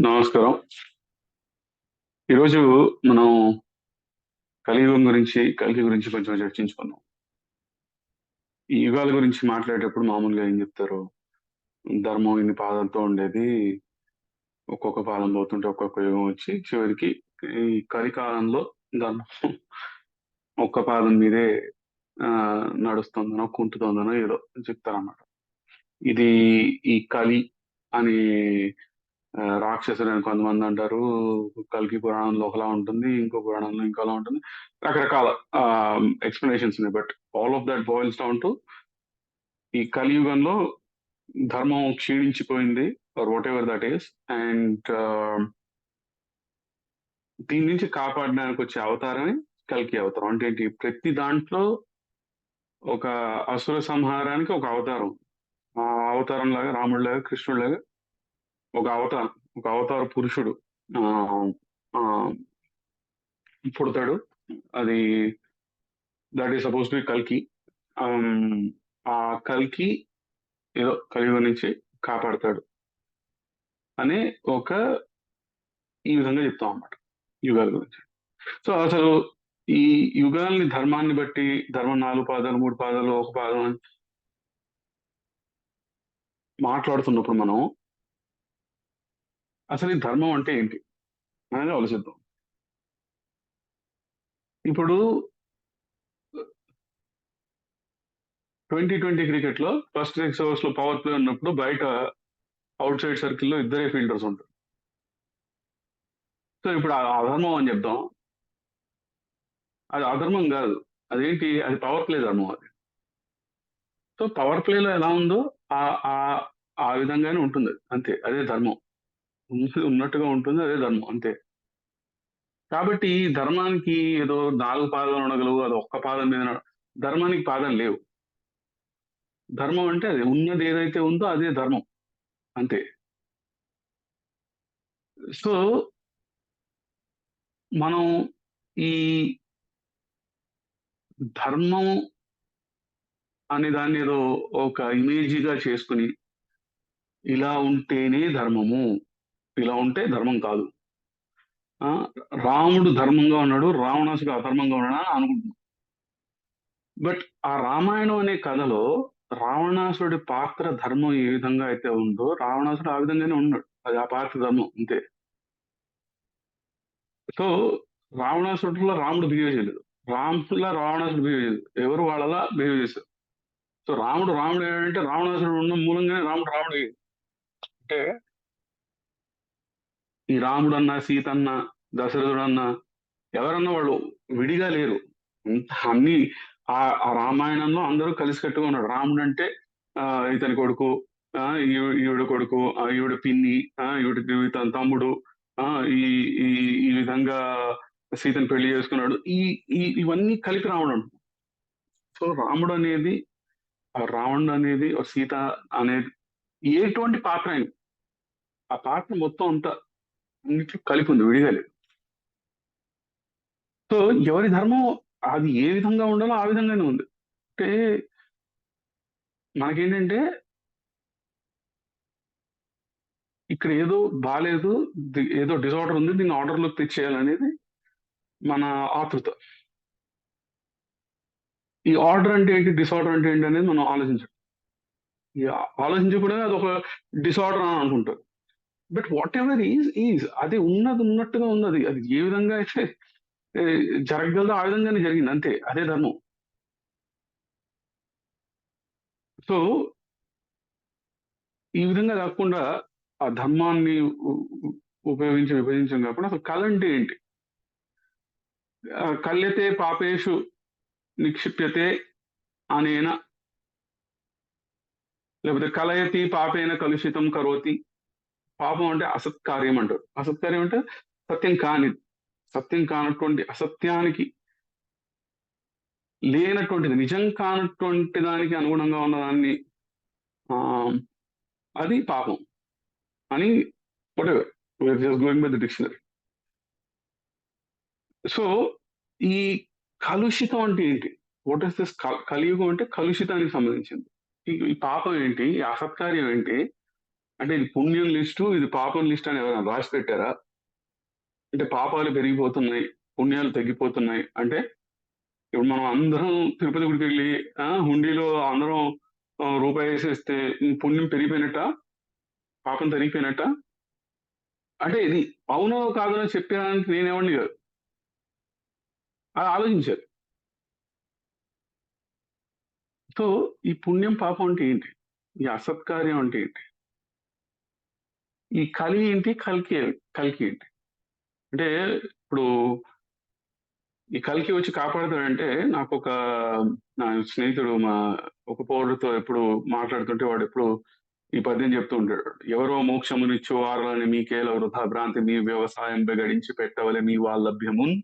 నమస్కారం. ఈరోజు మనం కలియుగం గురించి, కలిగి గురించి కొంచెం చర్చించుకుందాం. ఈ యుగాల గురించి మాట్లాడేటప్పుడు మామూలుగా ఏం చెప్తారు? ధర్మం ఇన్ని పాదాలతో ఉండేది. ఒక్కొక్క పాదం పోతుంటే ఒక్కొక్క యుగం వచ్చి చివరికి ఈ కలికాలంలో ధర్మం ఒక్క పాదం మీదే నడుస్తుందనో, కుంటుతోందనో ఏదో చెప్తారన్నమాట. ఇది ఈ కలి అని రాక్షసురాని కొంతమంది అంటారు కల్కి పురాణంలో ఒకలా ఉంటుంది. ఇంకో పురాణంలో ఇంకోలా ఉంటుంది. రకరకాల ఎక్స్ప్లెనేషన్స్ ఉన్నాయి. But all of that boils down to ఈ కలియుగంలో ధర్మం క్షీణించిపోయింది. Or whatever that is. And దీని నుంచి కాపాడడానికొచ్చే అవతారమే కల్కి అవతారం. అంటే ఏంటి? ప్రతి దాంట్లో ఒక అసుర సంహారానికి ఒక అవతారం. ఆ అవతారం లాగా రాముడిలాగా, కృష్ణుడిలాగా ఒక అవతారం. ఒక అవతార పురుషుడు పుడతాడు. అది that is suppose to be కల్కి. ఆ కల్కి ఏదో కలియుగం నుంచి కాపాడతాడు. అనే ఒక ఈ విధంగా చెప్తాం అన్నమాట యుగాల గురించి. సో, అసలు ఈ యుగాల్ని ధర్మాన్ని బట్టి ధర్మం నాలుగు పాదాలు, మూడు పాదాలు, ఒక పాదం అని మాట్లాడుతున్నప్పుడు మనం అసలు ఈ ధర్మం అంటే ఏంటి? అనేది ఆలోచిద్దాం. ఇప్పుడు 2020 క్రికెట్‌లో ఫస్ట్ 6 ఓవర్స్‌లో పవర్ ప్లే ఉన్నప్పుడు బయట అవుట్ సైడ్ సర్కిల్‌లో ఇద్దరే ఫీల్డర్స్ ఉంటారు. సో, ఇప్పుడు ఆ అధర్మం అని చెప్దాం. అది అధర్మం కాదు అదేంటి? అది పవర్ ప్లే ధర్మం అది. సో, పవర్ ప్లేలో ఎలా ఉందో ఆ ఆ విధంగానే ఉంటుంది. అంతే. అదే ధర్మం. ఉన్నట్టుగా ఉంటుంది. అదే ధర్మం. అంతే. కాబట్టి ఈ ధర్మానికి ఏదో 4 పాదాలు ఉండగలవు. అది ఒక్క పాదం మీద నడ ధర్మానికి పాదాలు లేవు. ధర్మం అంటే అది ఉన్నది ఏదైతే ఉందో అదే ధర్మం. అంతే. సో మనం ఈ ధర్మం అనే దాన్ని ఏదో ఒక ఇమేజ్‌గా చేసుకొని ఇలా ఉంటేనే ధర్మము. ఇలా ఉంటే ధర్మం కాదు. ఆ! రాముడు ధర్మంగా ఉన్నాడు. రావణాసుడు అధర్మంగా ఉన్నాడు అని అనుకుంటున్నాం. బట్ ఆ రామాయణం అనే కథలో రావణాసుడి పాత్ర ధర్మం ఏ విధంగా అయితే ఉందో రావణాసుడు ఆ విధంగానే ఉన్నాడు. అది ఆ పాత్ర ధర్మం అంతే. సో, రావణాసురుడిలా రాముడు బిహేవ్ చేయలేదు. రాముడిలా రావణాసుడు బిహేవ్ చేయలేదు. ఎవరు వాళ్ళలా బిహేవ్ చేశారు. సో, రాముడు రాముడు అంటే రావణాసుడు ఉన్న మూలంగానే రాముడు రాముడు అంటే ఈ రాముడన్నా, సీతన్న, దశరథుడన్నా ఎవరన్నా వాళ్ళు విడిగా లేరు. అన్ని ఆ రామాయణంలో అందరూ కలిసికట్టుగా ఉన్నారు. రాముడు అంటే ఇతని కొడుకు, ఈవిడ కొడుకు, ఈవిడ పిన్ని, ఈవిడ తన తమ్ముడు, ఈ ఈ ఈ విధంగా సీతని పెళ్ళి చేసుకున్నాడు. ఈ ఈ ఇవన్నీ కలిపి రాముడు. సో, రాముడు అనేది రావణుడు అనేది సీత అనేది ఎటువంటి పాత్ర అయినా ఆ పాత్ర మొత్తం అంతా అన్నిట్లో కలిపి ఉంది. విడిగాలేదు సో, ఎవరి ధర్మం అది ఏ విధంగా ఉండాలో ఆ విధంగానే ఉంది. అంటే మనకేంటంటే ఇక్కడ ఏదో బాగాలేదు ఏదో డిసార్డర్ ఉంది. దీన్ని ఆర్డర్‌లోకి తెచ్చేయాలనేది మన ఆతృత. ఈ ఆర్డర్ అంటే ఏంటి? డిసార్డర్ అంటే ఏంటి? అనేది మనం ఆలోచించం. కూడా అది ఒక డిసార్డర్ అని అనుకుంటారు. But whatever is, is. అది ఉన్నది ఉన్నట్టుగా ఉన్నది. అది ఏ విధంగా అయితే జరగగలదో ఆ విధంగానే జరిగింది అంతే. అదే ధర్మం. సో ఈ విధంగా కాకుండా ఆ ధర్మాన్ని ఉపయోగించి విభజించడం కాకుండా అసలు కళ అంటే ఏంటి? కళ్ళెతే పాపేషు నిక్షిప్యతే అనేన లేకపోతే కలయతి పాపేన కలుషితం కరోతి. పాపం అంటే అసత్కార్యం అంటారు. అసత్కార్యం అంటే సత్యం కాని సత్యం కానటువంటి అసత్యానికి లేనటువంటిది. నిజం కానటువంటి దానికి అనుగుణంగా ఉన్నదాన్ని ఆహ్, అది పాపం. అని whatever. Just going by the dictionary. So, ఈ కలుషితం అంటే ఏంటి? వాట్ ఇస్ దిస్ కలియుగం అంటే కలుషితానికి సంబంధించింది. ఈ ఈ పాపం ఏంటి? ఈ అసత్కార్యం ఏంటి? అంటే ఇది పుణ్యం లిస్టు ఇది పాపం లిస్ట్ అని ఎవరైనా రాసి పెట్టారా అంటే పాపాలు పెరిగిపోతున్నాయి పుణ్యాలు తగ్గిపోతున్నాయి. అంటే ఇప్పుడు మనం అందరం తిరుపతి గుడికి వెళ్ళి ఆ, హుండీలో అందరం రూపాయి వేసేస్తే పుణ్యం పెరిగిపోయినట్ట? పాపం తరిగిపోయినట్ట? అంటే ఇది అవునో కాదనో చెప్పడానికి నేనేవాడిని కాదు. అది ఆలోచించారు సో ఈ పుణ్యం పాపం అంటే ఏంటి? ఈ అసత్కార్యం అంటే ఏంటి? ఈ కలి ఏంటి? కలికి కలికి ఏంటి? అంటే ఇప్పుడు ఈ కలికి వచ్చి కాపాడుతాడంటే నాకు ఒక నా స్నేహితుడు మా ఒక పౌరుడితో ఎప్పుడు మాట్లాడుతుంటే వాడు ఎప్పుడు ఈ పద్యం చెప్తూ ఉంటాడు. ఎవరో మోక్షమునిచ్చు వారలని మీకేల వృధా భ్రాంతి మీ వ్యవసాయం గడించి పెట్టవలె మీ వాళ్ళభ్యమున్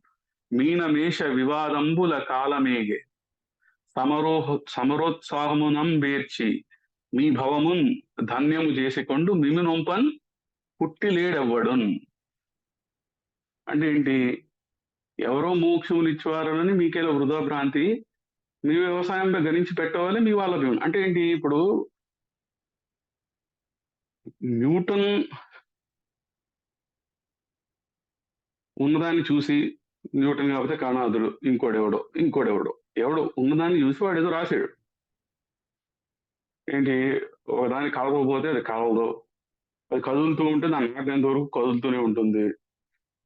మీనమేష వివాదంబుల కాలమేగే. సమరోహ సమరోత్సాహమునం బేర్చి మీ భవమున్ ధన్యము చేసికొండు మిమినొంపన్ పుట్టి పుట్టిలేడెవ్వడున్? అంటే ఏంటి? ఎవరో మోక్షములు ఇచ్చేవారని మీకేదో వృధా భ్రాంతి మీ వ్యవసాయంలో గణించి పెట్టవాలి మీ వాళ్ళ భీమం అంటే ఏంటి? ఇప్పుడు న్యూటన్ ఉన్నదాన్ని చూసి న్యూటన్ కాకపోతే కాణాదుడు ఇంకోడెవడో ఇంకోడెవడో. ఎవడో ఉన్నదాన్ని చూసి వాడు ఏదో రాశాడు. ఏంటి? ఒకదాన్ని కలవకపోతే అది కలవదు అది కదులుతూ ఉంటే దాని ఆగేంత వరకు కదులుతూనే ఉంటుంది.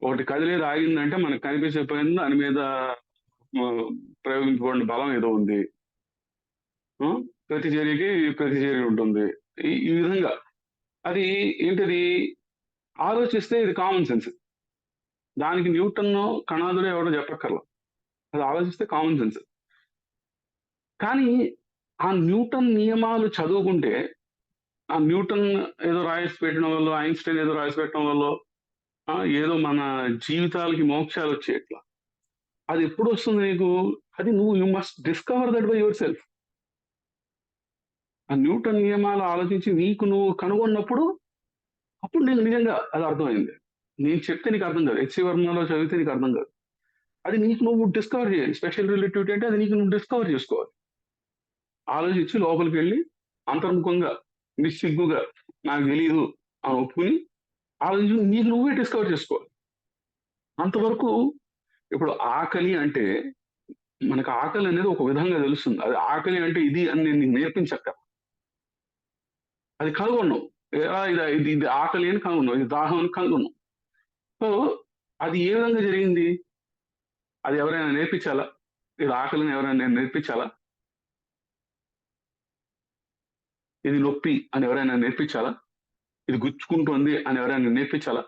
ఒకటి కదిలేదు ఆగిందంటే మనకు కనిపించకపోయింది దాని మీద ప్రయోగించుకోండి బలం ఏదో ఉంది. ప్రతి చర్యకి ప్రతి చర్య ఉంటుంది. ఈ విధంగా. అది ఏంటది? ఆలోచిస్తే ఇది కామన్ సెన్స్ దానికి న్యూటన్ కణాదులు ఎవడో చెప్పక్కర్లా. అది ఆలోచిస్తే కామన్ సెన్స్ కానీ ఆ న్యూటన్ నియమాలు చదువుకుంటే ఆ న్యూటన్ ఏదో రాసి పెట్టడం వల్ల ఐన్స్టైన్ ఏదో రాసి పెట్టడం వల్ల ఏదో మన జీవితాలకి మోక్షాలు వచ్చేట్లా. అది ఎప్పుడు వస్తుంది నీకు? అది నువ్వు you must discover that by yourself ఆ న్యూటన్ నియమాలు ఆలోచించి నీకు నువ్వు కనుగొన్నప్పుడు అప్పుడు నీకు నిజంగా అది అర్థమైంది. నేను చెప్తే నీకు అర్థం కాదు. హెచ్సి వర్మలో చదివితే నీకు అర్థం కాదు. అది నీకు నువ్వు డిస్కవర్ చేయాలి. స్పెషల్ రిలేటివిటీ అంటే అది నీకు నువ్వు డిస్కవర్ చేసుకోవాలి. ఆలోచించి లోపలికి వెళ్ళి అంతర్ముఖంగా నిస్సిగ్గుగా నాకు తెలియదు అని ఒప్పుకుని ఆలోచించి నీకు నువ్వే డిస్కవర్ చేసుకోవాలి. అంతవరకు ఇప్పుడు ఆకలి అంటే మనకు ఆకలి అనేది ఒక విధంగా తెలుస్తుంది. అది ఆకలి అంటే ఇది అని నేను నీకు నేర్పించక్క. అది కనుగొన్నావు. ఇది ఇది ఇది ఆకలి అని కనుగొన్నావు. ఇది దాహం అని కనుగొన్నావు. సో అది ఏ విధంగా జరిగింది? అది ఎవరైనా నేర్పించాలా? ఇది ఆకలిని ఎవరైనా నేను నేర్పించాలా? ఇది నొప్పి అని ఎవరైనా నేర్పించాలా? ఇది గుచ్చుకుంటుంది అని ఎవరైనా నేర్పించాలా?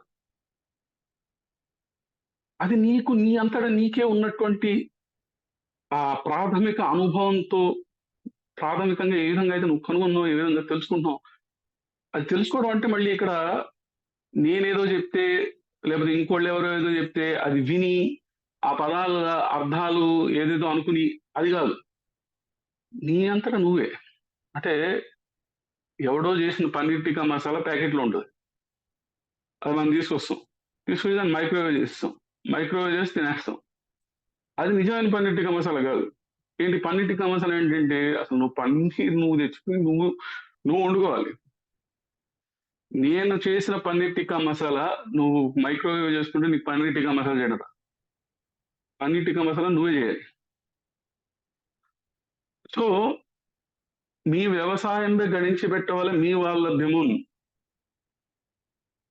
అది నీకు నీ అంతటా నీకే ఉన్నటువంటి ఆ ప్రాథమిక అనుభవంతో ప్రాథమికంగా ఏ విధంగా అయితే నువ్వు కనుగొన్నావు ఏ విధంగా తెలుసుకుంటున్నావు అది తెలుసుకోవడం అంటే మళ్ళీ ఇక్కడ నేనేదో చెప్తే లేకపోతే ఇంకోళ్ళు ఎవరో ఏదో చెప్తే అది విని ఆ పదాల అర్థాలు ఏదేదో అనుకుని అది కాదు. నీ అంతటా నువ్వే. అంటే ఎవడో చేసిన పన్నీర్ టిక్కా మసాలా ప్యాకెట్లో ఉంటుంది. అది మనం తీసుకొస్తాం. తీసుకొచ్చి దాన్ని మైక్రోవేవ్ చేస్తాం. మైక్రోవేవ్ చేసి తినేస్తాం. అది నిజమైన పన్నీర్ టిక్కా మసాలా కాదు. ఏంటి పన్నీర్ టిక్కా మసాలా ఏంటంటే అసలు నువ్వు పన్నీర్ నువ్వు తెచ్చుకుని నువ్వు నువ్వు వండుకోవాలి. నేను చేసిన పన్నీర్ టిక్కా మసాలా నువ్వు మైక్రోవేవ్ చేసుకుంటే నీకు పన్నీర్ టిక్కా మసాలా చేయడం పన్నీర్ టిక్కా మసాలా నువ్వే చేయాలి. సో మీ వ్యవసాయంలో గణించి పెట్టవాలి మీ వాళ్ళ దిమున్.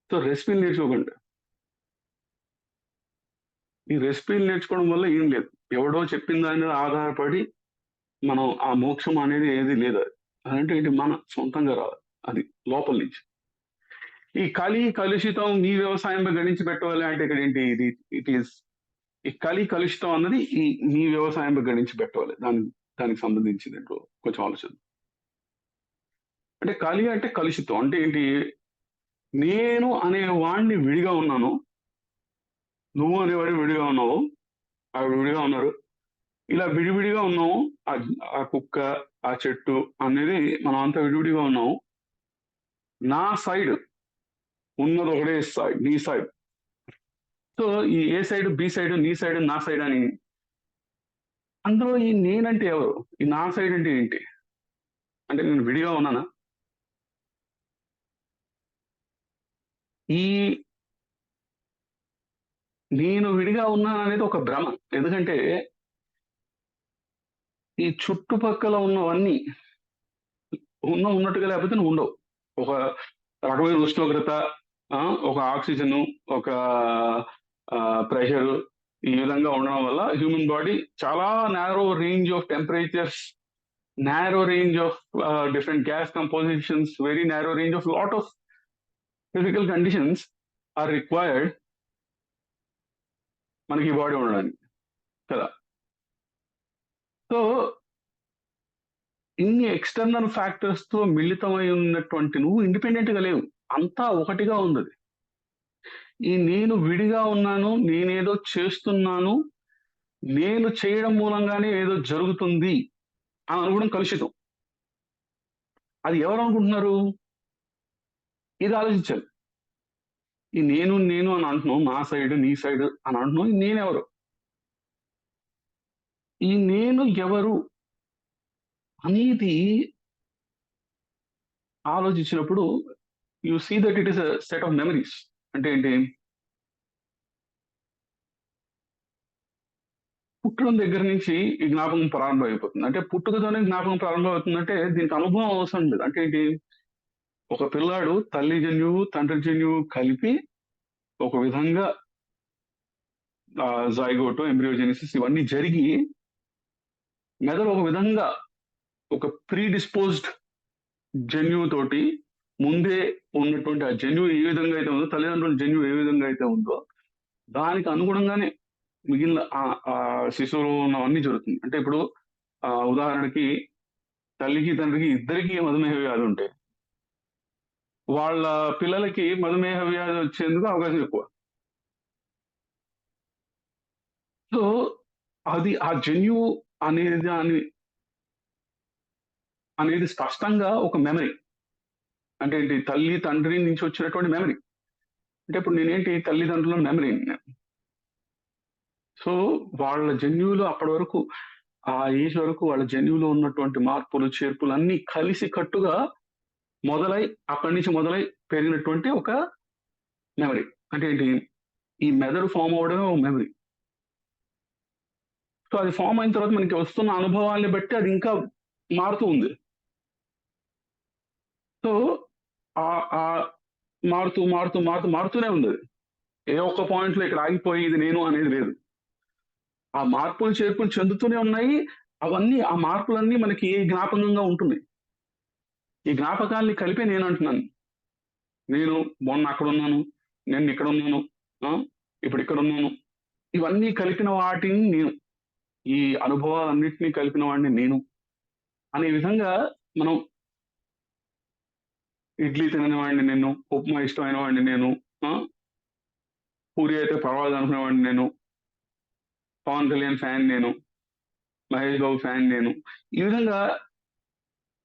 సో రెసిపీలు నేర్చుకోకండి. ఈ రెసిపీలు నేర్చుకోవడం వల్ల ఏం లేదు. ఎవడో చెప్పిన దాని మీద ఆధారపడి మనం ఆ మోక్షం అనేది ఏది లేదు. అది. అదంటే ఏంటి? మన సొంతంగా రాదు అది లోపల నుంచి. ఈ కలి కలుషితం మీ వ్యవసాయంలో గణించి పెట్టవాలి అంటే ఇక్కడ ఏంటి? ఇది ఇట్ ఈస్ ఈ కలి కలుషితం అన్నది ఈ మీ వ్యవసాయంలో గణించి పెట్టవాలి దాని దానికి సంబంధించింది కొంచెం ఆలోచన అంటే కలి అంటే కలుషితం. అంటే ఏంటి? నేను అనే వాడిని విడిగా ఉన్నాను. నువ్వు అనేవాడు విడిగా ఉన్నావు. ఆవిడ విడిగా ఉన్నారు. ఇలా విడివిడిగా ఉన్నాము. ఆ- ఆ కుక్క ఆ చెట్టు అనేది మనం అంతా విడివిడిగా ఉన్నాము. నా సైడ్ ఉన్నది ఒకటే సైడ్ నీ సైడ్. సో ఈ ఏ సైడ్ బి సైడ్ నీ సైడ్ నా సైడ్ అని. అందులో ఈ నేనంటే ఎవరు? ఈ నా సైడ్ అంటే ఏంటి? అంటే నేను విడిగా ఉన్నానా? ఈ నేను విడిగా ఉన్నాను అనేది ఒక భ్రమ. ఎందుకంటే ఈ చుట్టుపక్కల ఉన్నవన్నీ ఉన్న ఉన్నట్టుగా లేకపోతే నువ్వు ఉండవు. ఒక రకమైన ఉష్ణోగ్రత ఒక ఆక్సిజన్ ఒక ప్రెషర్ ఈ విధంగా ఉండడం వల్ల హ్యూమన్ బాడీ చాలా narrow range of temperatures narrow range of different gas compositions very narrow range of lot of physical conditions are required మనకి ఈ బాడీ ఉండడానికి. కదా? సో ఇన్ని ఎక్స్టర్నల్ ఫ్యాక్టర్స్తో మిళితమై ఉన్నటువంటి నువ్వు ఇండిపెండెంట్గా లేవు. అంతా ఒకటిగా ఉంది ఈ నేను విడిగా ఉన్నాను నేనేదో చేస్తున్నాను నేను చేయడం మూలంగానే ఏదో జరుగుతుంది అని అనుకోవడం కలుషితం. అది ఎవరు అనుకుంటున్నారు? ఇది ఆలోచించాలి. ఈ నేను నేను అని అంటున్నావు నా సైడ్ నీ సైడ్ అని అంటున్నావు నేనెవరు? ఈ నేను ఎవరు అనేది ఆలోచించినప్పుడు you see that it is a set of memories అంటే ఏంటి? పుట్టడం దగ్గర నుంచి ఈ జ్ఞాపకం ప్రారంభం అయిపోతుంది అంటే పుట్టుకతోనే జ్ఞాపకం ప్రారంభం అవుతుందంటే దీనికి అనుభవం అవసరం లేదు. అంటే ఏంటి? ఒక పిల్లాడు తల్లి జన్యువు తండ్రి జన్యువు కలిపి ఒక విధంగా జైగోటో ఎంబ్రియోజెనిసిస్ ఇవన్నీ జరిగి మెదడు ఒక విధంగా ఒక ప్రీ డిస్పోజ్డ్ జన్యువు తోటి ముందే ఉన్నటువంటి ఆ జన్యువు ఏ విధంగా అయితే ఉందో తల్లిదండ్రుల జన్యువు ఏ విధంగా అయితే ఉందో దానికి అనుగుణంగానే మిగిలిన ఆ- శిశువులో ఉన్నవన్నీ జరుగుతుంది. అంటే ఇప్పుడు ఆ ఉదాహరణకి తల్లికి తండ్రికి ఇద్దరికి మధుమేహ వ్యాధి ఉంటే వాళ్ళ పిల్లలకి మధుమేహ వ్యాధి వచ్చేందుకు అవకాశం ఎక్కువ. సో అది ఆ జన్యువు అనేది దాని అనేది స్పష్టంగా ఒక మెమరీ అంటే ఏంటి? తల్లి తండ్రి నుంచి వచ్చినటువంటి మెమరీ అంటే ఇప్పుడు నేనేంటి? తల్లిదండ్రుల మెమరీ సో వాళ్ళ జన్యువులు అప్పటి వరకు ఆ ఏజ్ వరకు వాళ్ళ జన్యువులో ఉన్నటువంటి మార్పులు చేర్పులు అన్ని కలిసి కట్టుగా మొదలై అక్కడి నుంచి మొదలై పెరిగినటువంటి ఒక మెమరీ అంటే ఏంటి? ఈ మెదడు ఫామ్ అవడమే ఒక మెమరీ సో అది ఫామ్ అయిన తర్వాత మనకి వస్తున్న అనుభవాల్ని బట్టి అది ఇంకా మారుతూ ఉంది. సో ఆ ఆ మారుతూ మారుతూ మారుతూ మారుతూనే ఉంది ఏ ఒక్క పాయింట్లో ఇక్కడ ఆగిపోయి ఇది నేను అనేది లేదు. ఆ మార్పులు చేర్పులు చెందుతూనే ఉన్నాయి. అవన్నీ ఆ మార్పులన్నీ మనకి జ్ఞాపకంగా ఉంటుంది ఈ జ్ఞాపకాల్ని కలిపే నేను అంటున్నాను నేను మొన్న అక్కడ ఉన్నాను నేను ఇక్కడ ఉన్నాను ఇప్పుడు ఇక్కడ ఉన్నాను ఇవన్నీ కలిపిన వాటిని నేను ఈ అనుభవాలన్నింటినీ కలిపిన వాడిని నేను. అనే విధంగా మనం ఇడ్లీ తినని వాడిని నేను ఉప్మా ఇష్టమైన వాడిని నేను పూరి అయితే పర్వాలేదు అనుకునే వాడిని నేను పవన్ కళ్యాణ్ ఫ్యాన్ నేను మహేష్ బాబు ఫ్యాన్ నేను. ఈ విధంగా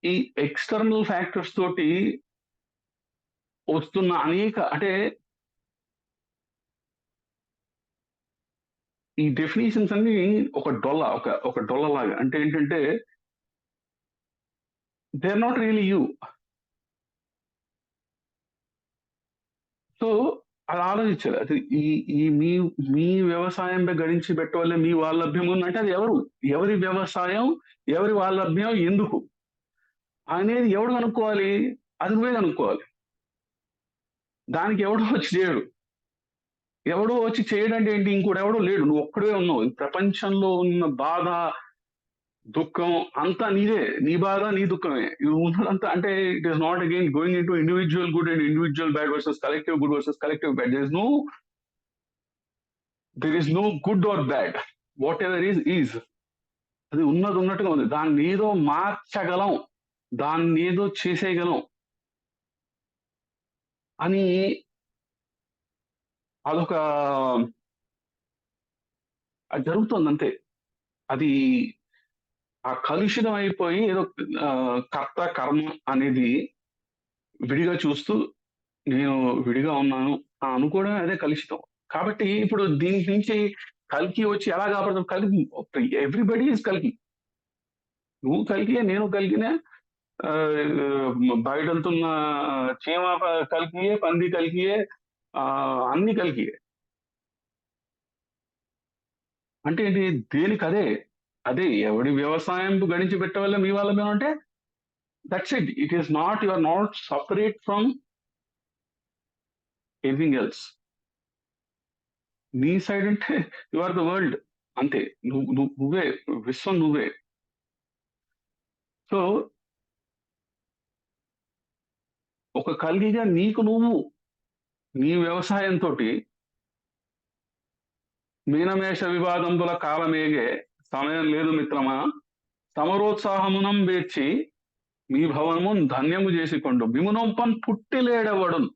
ఈ ఎక్స్టర్నల్ ఫ్యాక్టర్స్ తోటి వస్తున్న అనేక అంటే ఈ డెఫినేషన్స్ అన్ని ఒక డొల్ల ఒక ఒక డొల్ల లాగా అంటే ఏంటంటే they are not really you so అది ఆలోచించాలి. అది ఈ ఈ మీ మీ వ్యవసాయం గడించి పెట్టవల్లే మీ వాళ్ళభ్యం ఉందంటే అది ఎవరు? ఎవరి వ్యవసాయం? ఎవరి వాళ్ళభ్యం ఎందుకు? అనేది ఎవడు కనుక్కోవాలి అది నువ్వే కనుక్కోవాలి దానికి ఎవడో వచ్చి చేయడు. ఎవడో వచ్చి చేయడంటే ఏంటి? ఇంకోటి ఎవడో లేడు. నువ్వు ఒక్కడే ఉన్నావు. ఈ ప్రపంచంలో ఉన్న బాధ దుఃఖం అంతా నీదే. నీ బాధ నీ దుఃఖమే. ఇది ఉన్నదంతా అంటే it is not again going into individual good and individual bad versus collective good versus collective bad there is no there is no good or bad whatever is is అది ఉన్నది ఉన్నట్టుగా ఉంది. దాన్ని ఏదో మార్చగలం. దాన్ని ఏదో చేసేయగలం అని అదొక అది జరుగుతుంది అంతే అది ఆ కలుషితం అయిపోయి ఏదో కర్త కర్మ అనేది విడిగా చూస్తూ నేను విడిగా ఉన్నాను అనుకోవడం అదే కలుషితం. కాబట్టి ఇప్పుడు దీని నుంచి కలికి వచ్చి ఎలా కాపాడుతాం? కలికి ఎవ్రీబడి ఈజ్ కలికి నువ్వు కలికియే నేను కలిగినా బయట వెళ్తున్న చీమ కలికియే పంది కలికియే అన్ని కలికియే. అంటే ఏంటి? దేనికి అదే అదే ఎవడి వ్యవసాయం గడించి పెట్టవల్లే మీ వాళ్ళమేమంటే that's it. It is not you are not separate from anything else. నీ సైడ్ అంటే యు ఆర్ ద వరల్డ్ అంతే. నువ్వు నువ్వే విశ్వం నువ్వే. సో ఒక కలిగిగా నీకు నువ్వు నీ వ్యవసాయంతో మీనమేష వివాదంబుల కాలమేగే సమయం లేదు మిత్రమా. సమరోత్సాహమునం వేర్చి మీ భవనము ధన్యము చేసుకొండు. మిమునొంపన్ పుట్టిలేడవడున్.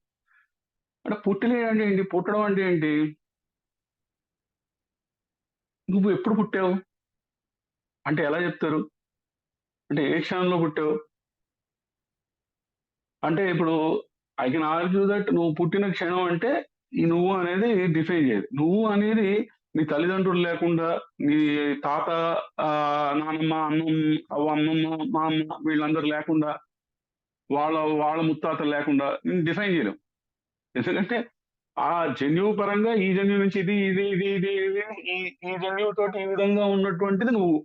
అంటే పుట్టిలేడు అంటే ఏంటి? పుట్టడం అంటే ఏంటి? నువ్వు ఎప్పుడు పుట్టావు? అంటే ఎలా చెప్తారు? అంటే ఏ క్షణంలో పుట్టావు? అంటే ఇప్పుడు ఐ కెన్ ఆర్గ్యూ దట్ నువ్వు పుట్టిన క్షణం అంటే ఈ నువ్వు అనేది డిఫైన్ చేయదు. నువ్వు అనేది నీ తల్లిదండ్రులు లేకుండా నీ తాత ఆ, నానమ్మ అన్నమ్మ అవ్వ అమ్మమ్మ మా అమ్మ వీళ్ళందరూ లేకుండా వాళ్ళ వాళ్ళ ముత్తాతలు లేకుండా డిఫైన్ చేయలేం. ఎందుకంటే ఆ జన్యువు పరంగా ఈ జన్యువు నుంచి ఇది ఇది ఇది ఇది ఇది ఈ ఈ జన్యువు తోటి ఈ విధంగా ఉన్నటువంటిది నువ్వు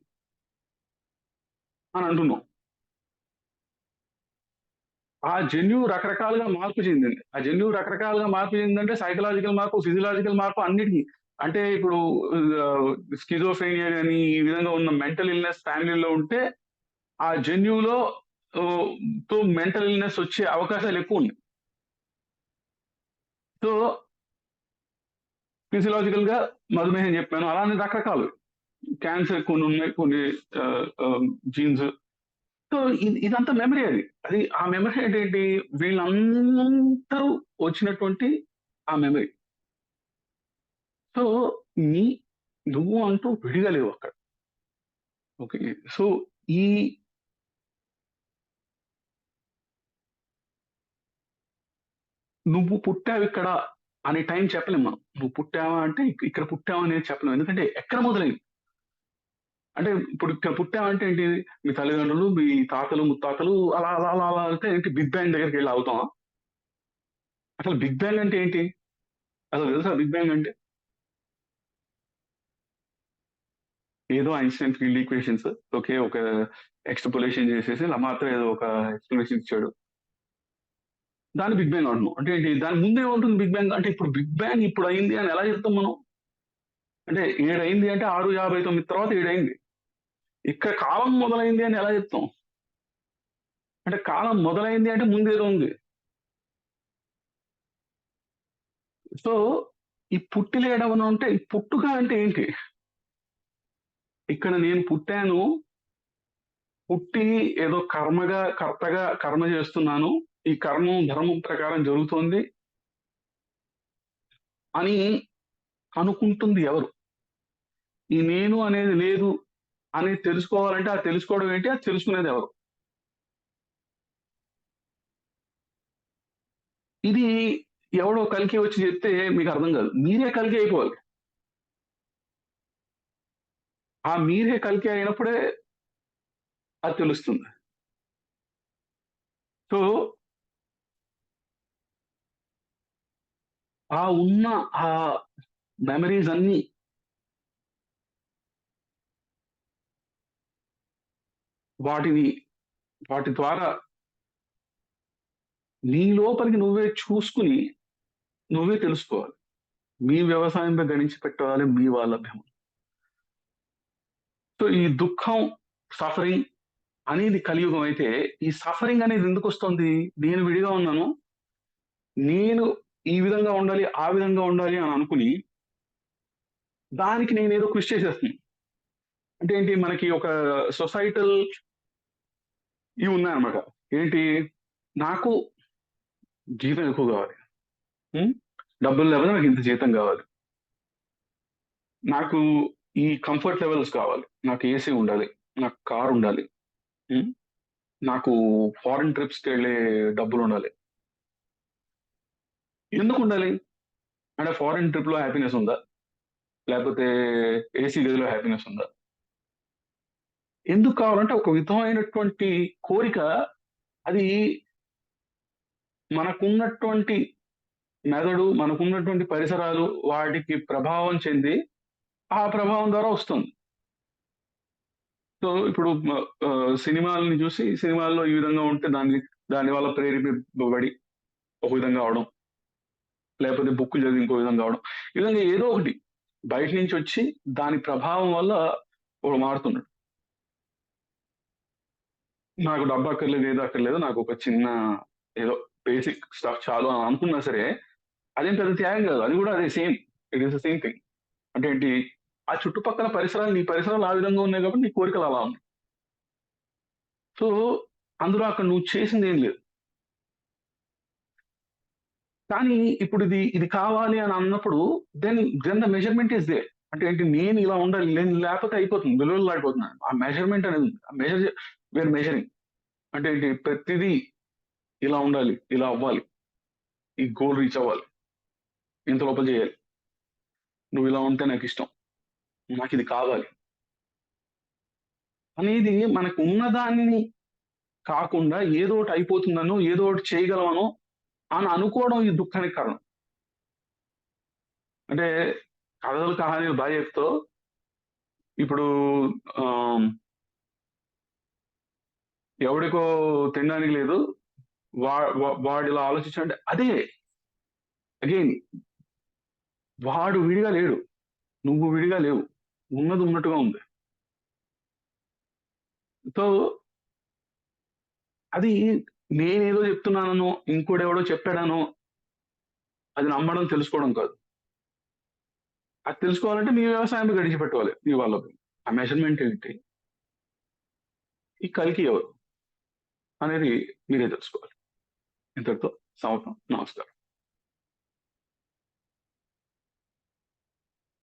అని అంటున్నావు. ఆ జన్యువు రకరకాలుగా మార్పు చెందింది. ఆ జన్యువు రకరకాలుగా మార్పు చెందిందంటే సైకలాజికల్ మార్పు ఫిజియలాజికల్ మార్పు అన్నిటికీ. అంటే ఇప్పుడు స్కిజోఫ్రేనియా కానీ ఈ విధంగా ఉన్న మెంటల్ ఇల్నెస్ ఫ్యామిలీలో ఉంటే ఆ జన్యువులో తో మెంటల్ ఇల్నెస్ వచ్చే అవకాశాలు ఎక్కువ ఉన్నాయి. సో ఫిజియలాజికల్గా మధుమేహం చెప్పాను. అలానే రకరకాలు. క్యాన్సర్ కొన్ని ఉన్నాయి కొన్ని జీన్స్ సో ఇది- ఇదంతా మెమరీ అది. అది ఆ మెమరీ ఏంటి? వీళ్ళందరూ వచ్చినటువంటి ఆ మెమరీ సో నీ నువ్వు అంటూ విడిగా లేవు అక్కడ. ఓకే? సో ఈ నువ్వు పుట్టావు ఇక్కడ అనే టైం చెప్పలేం మనం. నువ్వు పుట్టావా అంటే ఇక్కడ పుట్టావా అనేది చెప్పలేం. ఎందుకంటే ఎక్కడ మొదలైంది? అంటే ఇప్పుడు పుట్టామంటే ఏంటి? మీ తల్లిదండ్రులు మీ తాతలు ముత్తాతలు అలా అలా అలా అలా అంటే ఏంటి? బిగ్ బ్యాంగ్ దగ్గరికి వెళ్ళి అవుతాం అసలు బిగ్ బ్యాంగ్ అంటే ఏంటి? అసలు తెలుసా బిగ్ బ్యాంగ్ అంటే? ఏదో ఐన్స్టైన్ ఫీల్డ్ ఈక్వేషన్స్ ఓకే ఒక ఎక్స్ట్రపొలేషన్ చేసేసి అలా మాత్రం ఏదో ఒక ఎక్స్ప్లెనేషన్ ఇచ్చాడు. దాన్ని బిగ్ బ్యాంగ్ అంటున్నాం. అంటే ఏంటి? దాని ముందే ఉంటుంది బిగ్ బ్యాంగ్. అంటే ఇప్పుడు బిగ్ బ్యాంగ్ ఇప్పుడు అయింది అని ఎలా చెప్తాం మనం? అంటే ఏడైంది అంటే ఆరు యాభై తొమ్మిది తర్వాత ఏడైంది. ఇక్కడ కాలం మొదలైంది అని ఎలా చెప్తాం? అంటే కాలం మొదలైంది అంటే ముందేదో ఉంది. సో ఈ పుట్టిలేయడం అని అంటే పుట్టుక అంటే ఏంటి? ఇక్కడ నేను పుట్టాను పుట్టి ఏదో కర్మగా కర్తగా కర్మ చేస్తున్నాను ఈ కర్మం ధర్మం ప్రకారం జరుగుతోంది అని అనుకుంటుంది ఎవరు? ఈ నేను అనేది లేదు అని తెలుసుకోవాలంటే ఆ తెలుసుకోవడం ఏంటి? అది తెలుసుకునేది ఎవరు? ఇది ఎవడో కలికి వచ్చి చెప్తే మీకు అర్థం కాదు. మీరే కలికి అయిపోవాలి. ఆ మీరే కలికి అయినప్పుడే అది తెలుస్తుంది. సో ఆ ఉన్న ఆ మెమరీస్ అన్ని వాటిని వాటి ద్వారా నీ లోపలికి నువ్వే చూసుకుని నువ్వే తెలుసుకోవాలి. మీ వ్యవసాయంపై గణించి పెట్టాలి మీ వాళ్ళ భీమం సో ఈ దుఃఖం సఫరింగ్ అనేది కలియుగం అయితే ఈ సఫరింగ్ అనేది ఎందుకు వస్తుంది? నేను విడిగా ఉన్నాను. నేను ఈ విధంగా ఉండాలి ఆ విధంగా ఉండాలి అని అనుకుని దానికి నేను ఏదో కృషి చేసేస్తున్నాను అంటే ఏంటి? మనకి ఒక సొసైటల్ ఇవి ఉన్నాయన్నమాట ఏంటి? నాకు జీతం ఎక్కువ కావాలి? డబ్బులు లేకపోతే నాకు ఇంత జీతం కావాలి. నాకు ఈ కంఫర్ట్ లెవెల్స్ కావాలి. నాకు ఏసీ ఉండాలి. నాకు కార్ ఉండాలి? నాకు ఫారిన్ ట్రిప్స్కి వెళ్ళే డబ్బులు ఉండాలి. ఎందుకు ఉండాలి? అంటే ఫారిన్ ట్రిప్లో హ్యాపీనెస్ ఉందా? లేకపోతే ఏసీ గదిలో హ్యాపీనెస్ ఉందా? ఎందుకు కావాలంటే ఒక విధమైనటువంటి కోరిక అది మనకున్నటువంటి మెదడు మనకున్నటువంటి పరిసరాలు వాటికి ప్రభావం చెంది ఆ ప్రభావం ద్వారా వస్తుంది. సో ఇప్పుడు సినిమాలని చూసి సినిమాల్లో ఈ విధంగా ఉంటే దాన్ని దాని వల్ల ప్రేరేపింపబడి ఒక విధంగా అవడం లేకపోతే బుక్ చదివి ఇంకో విధంగా అవడం ఈ విధంగా ఏదో ఒకటి బయట నుంచి వచ్చి దాని ప్రభావం వల్ల ఒకడు మారుతున్నాడు. నాకు డబ్బు అక్కర్లేదు ఏదో అక్కర్లేదు నాకు ఒక చిన్న ఏదో బేసిక్ స్టఫ్ చాలు అని అనుకున్నా సరే అదేం పెద్ద త్యాగం కాదు. అది కూడా అదే same it is the same thing అంటే ఏంటి? ఆ చుట్టుపక్కల పరిసరాలు నీ పరిసరాలు ఆ విధంగా ఉన్నాయి కాబట్టి నీ కోరికలు అలా ఉన్నాయి. సో అందులో అక్కడ నువ్వు చేసింది ఏం లేదు. కానీ ఇప్పుడు ఇది ఇది కావాలి అని అన్నప్పుడు then then the measurement is they అంటే ఏంటి? నేను ఇలా ఉండాలి నేను లేకపోతే అయిపోతుంది విలువలు ఆడిపోతున్నాను ఆ మెజర్మెంట్ అనేది ఆ మెజర్ వేర్ మెజరింగ్ అంటే ఏంటి? ప్రతిదీ ఇలా ఉండాలి ఇలా అవ్వాలి. ఈ గోల్ రీచ్ అవ్వాలి. ఇంత లోపల చేయాలి. నువ్వు ఇలా ఉంటే నాకు ఇష్టం. నాకు ఇది కావాలి. అనేది మనకు ఉన్నదాన్ని కాకుండా ఏదో ఒకటి అయిపోతుందనో ఏదో ఒకటి చేయగలమనో అని అనుకోవడం ఈ దుఃఖానికి కారణం. అంటే కథలు కహానీలు బాగా చెప్తూ ఇప్పుడు ఆ ఎవడికో తినడానికి లేదు. వా వా- వాడు ఇలా ఆలోచించాలంటే అదే. అగైన్ వాడు విడిగా లేడు. నువ్వు విడిగా లేవు. ఉన్నది ఉన్నట్టుగా ఉంది. సో అది నేనేదో చెప్తున్నానను ఇంకోడెవడో చెప్పాడనో అది నమ్మడం తెలుసుకోవడం కాదు. అది తెలుసుకోవాలంటే మీ వ్యవసాయం గడిచి పెట్టుకోవాలి మీ వాళ్ళకి. ఆ మెజర్మెంట్ ఏంటి? ఈ కలికి ఎవరు? అనేది మీరే తెలుసుకోవాలి. ఇంతటితో సమర్థం నమస్కారం.